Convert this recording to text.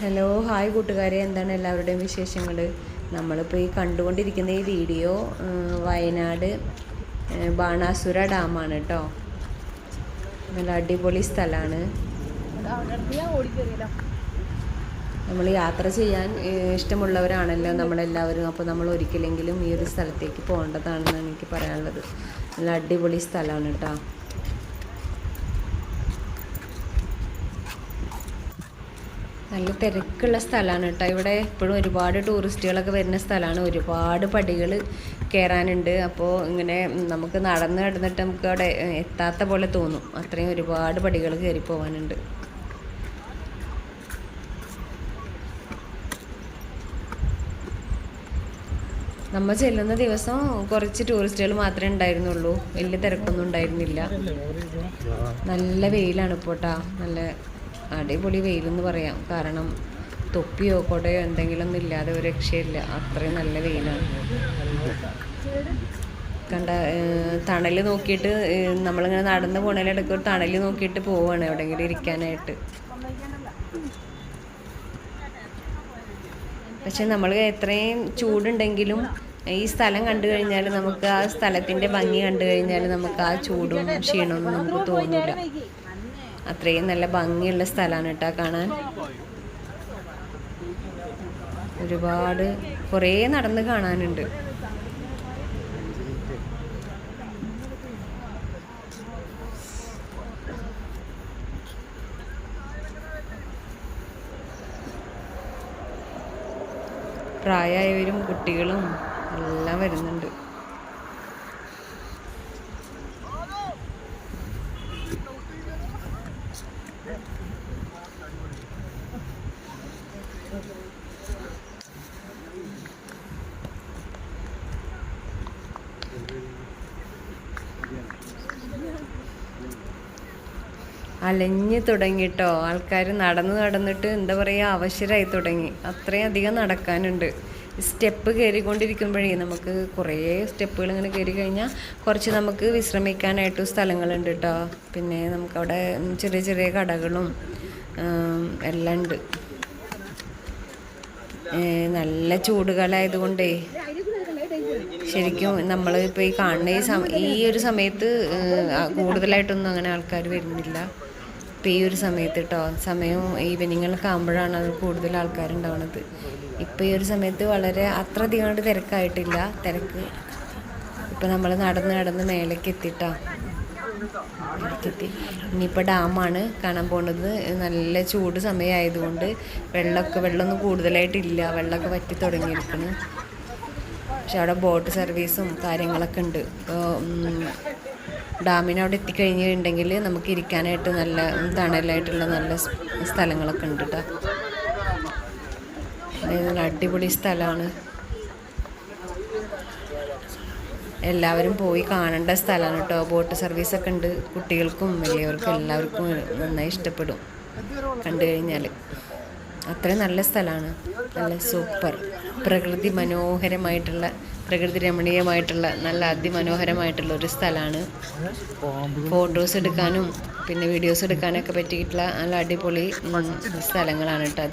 Hello hi കൂട്ടുകാരെ. എന്താണ് എല്ലാവരുടെയും വിശേഷങ്ങൾ നമ്മളിപ്പോൾ ഈ കണ്ടുകൊണ്ടിരിക്കുന്ന ഈ വീഡിയോ വയനാട് ബാണാസുര ഡാമാണ് കേട്ടോ നല്ല അടിപൊളി സ്ഥലമാണ് നമ്മൾ യാത്ര ചെയ്യാൻ ഇഷ്ടമുള്ളവരാണല്ലോ നമ്മളെല്ലാവരും. അപ്പോൾ നമ്മൾ ഒരിക്കലെങ്കിലും ഈ ഒരു സ്ഥലത്തേക്ക് പോകേണ്ടതാണെന്നാണ് എനിക്ക് പറയാനുള്ളത്. നല്ല അടിപൊളി സ്ഥലമാണ് കേട്ടോ നല്ല തിരക്കുള്ള സ്ഥലമാണ് കേട്ടോ. ഇവിടെ എപ്പോഴും ഒരുപാട് ടൂറിസ്റ്റുകളൊക്കെ വരുന്ന സ്ഥലമാണ്. ഒരുപാട് പടികൾ കയറാനുണ്ട് അപ്പോൾ ഇങ്ങനെ നമുക്ക് നടന്ന് നടന്നിട്ട് നമുക്ക് അവിടെ എത്താത്ത പോലെ തോന്നും. അത്രയും ഒരുപാട് പടികൾ കയറി പോകാനുണ്ട് നമ്മൾ ചെല്ലുന്ന ദിവസം കുറച്ച് ടൂറിസ്റ്റുകൾ മാത്രമേ ഉണ്ടായിരുന്നുള്ളൂ. വലിയ തിരക്കൊന്നും ഉണ്ടായിരുന്നില്ല. നല്ല വെയിലാണ് ഇപ്പോട്ടാ നല്ല അടിപൊളി വെയിലെന്ന് പറയാം. കാരണം തൊപ്പിയോ കൊടയോ എന്തെങ്കിലും ഇല്ലാതെ ഒരു രക്ഷയില്ല. അത്രയും നല്ല വെയിലാണ്. കണ്ട തണൽ നോക്കിയിട്ട് നമ്മളിങ്ങനെ നടന്ന് പോണേലിടയ്ക്ക് ഒരു തണൽ നോക്കിയിട്ട് പോവാണ് എവിടെയെങ്കിലും ഇരിക്കാനായിട്ട്. പക്ഷെ നമ്മൾ എത്രയും ചൂടുണ്ടെങ്കിലും ഈ സ്ഥലം കണ്ടു കഴിഞ്ഞാൽ നമുക്ക് ആ സ്ഥലത്തിന്റെ ഭംഗി കണ്ടു കഴിഞ്ഞാൽ നമുക്ക് ആ ചൂടും ക്ഷീണമൊന്നും നമുക്ക് തോന്നില്ല അത്രയും നല്ല ഭംഗിയുള്ള സ്ഥലമാണ് കേട്ടോ കാണാൻ. ഒരുപാട് കുറേ നടന്ന് കാണാനുണ്ട്. പ്രായമായവരും കുട്ടികളും എല്ലാം വരുന്നുണ്ട്. അലഞ്ഞു തുടങ്ങിട്ടോ ആൾക്കാർ നടന്ന് നടന്നിട്ട് എന്താ പറയുക അവശരായി തുടങ്ങി. അത്രയും അധികം നടക്കാനുണ്ട്. സ്റ്റെപ്പ് കയറിക്കൊണ്ടിരിക്കുമ്പോഴേ നമുക്ക് കുറേ സ്റ്റെപ്പുകൾ ഇങ്ങനെ കയറി കഴിഞ്ഞാൽ കുറച്ച് നമുക്ക് വിശ്രമിക്കാനായിട്ട് സ്ഥലങ്ങളുണ്ട് കേട്ടോ പിന്നെ നമുക്കവിടെ ചെറിയ ചെറിയ കടകളും എല്ലാം ഉണ്ട്. നല്ല ചൂടുകാലമായതുകൊണ്ടേ ശരിക്കും നമ്മൾ ഇപ്പോൾ ഈ കാണുന്ന ഈ സമ ഈ ഒരു സമയത്ത് കൂടുതലായിട്ടൊന്നും അങ്ങനെ ആൾക്കാർ വരുന്നില്ല. ഇപ്പം ഈ ഒരു സമയത്ത് കേട്ടോ സമയം ഈവനിങ്ങിലൊക്കെ ആകുമ്പോഴാണ് അത് കൂടുതൽ ആൾക്കാരുണ്ടാവുന്നത് ഇപ്പം ഈ ഒരു സമയത്ത് വളരെ അത്ര അധികം തിരക്കായിട്ടില്ല. തിരക്ക് ഇപ്പം നമ്മൾ നടന്ന് നടന്ന് മേലേക്ക് എത്തിട്ടോ. ഇനിയിപ്പോൾ ഡാമാണ് കാണാൻ പോണത്. നല്ല ചൂട് സമയമായതുകൊണ്ട് വെള്ളമൊക്കെ വെള്ളമൊന്നും കൂടുതലായിട്ടില്ല. വെള്ളമൊക്കെ വറ്റി തുടങ്ങിയിരിക്കുന്നു. പക്ഷെ അവിടെ ബോട്ട് സർവീസും കാര്യങ്ങളൊക്കെ ഉണ്ട്. ഡാമിന് അവിടെ എത്തിക്കഴിഞ്ഞിട്ടുണ്ടെങ്കിൽ നമുക്ക് ഇരിക്കാനായിട്ട് നല്ല തണലായിട്ടുള്ള നല്ല സ്ഥലങ്ങളൊക്കെ ഉണ്ട് കേട്ടോ അടിപൊളി സ്ഥലമാണ്. എല്ലാവരും പോയി കാണേണ്ട സ്ഥലമാണ് കേട്ടോ. ബോട്ട് സർവീസ് ഒക്കെ ഉണ്ട്. കുട്ടികൾക്കും വലിയവർക്കും എല്ലാവർക്കും നന്നായി ഇഷ്ടപ്പെടും. കണ്ടു കഴിഞ്ഞാൽ അത്രയും നല്ല സ്ഥലമാണ്. നല്ല സൂപ്പർ. പ്രകൃതി മനോഹരമായിട്ടുള്ള പ്രകൃതി രമണീയമായിട്ടുള്ള നല്ല അതിമനോഹരമായിട്ടുള്ള ഒരു സ്ഥലമാണ്. ഫോട്ടോസ് എടുക്കാനും പിന്നെ വീഡിയോസ് എടുക്കാനൊക്കെ പറ്റിയിട്ടുള്ള നല്ല അടിപൊളി സ്ഥലങ്ങളാണ് കേട്ടോ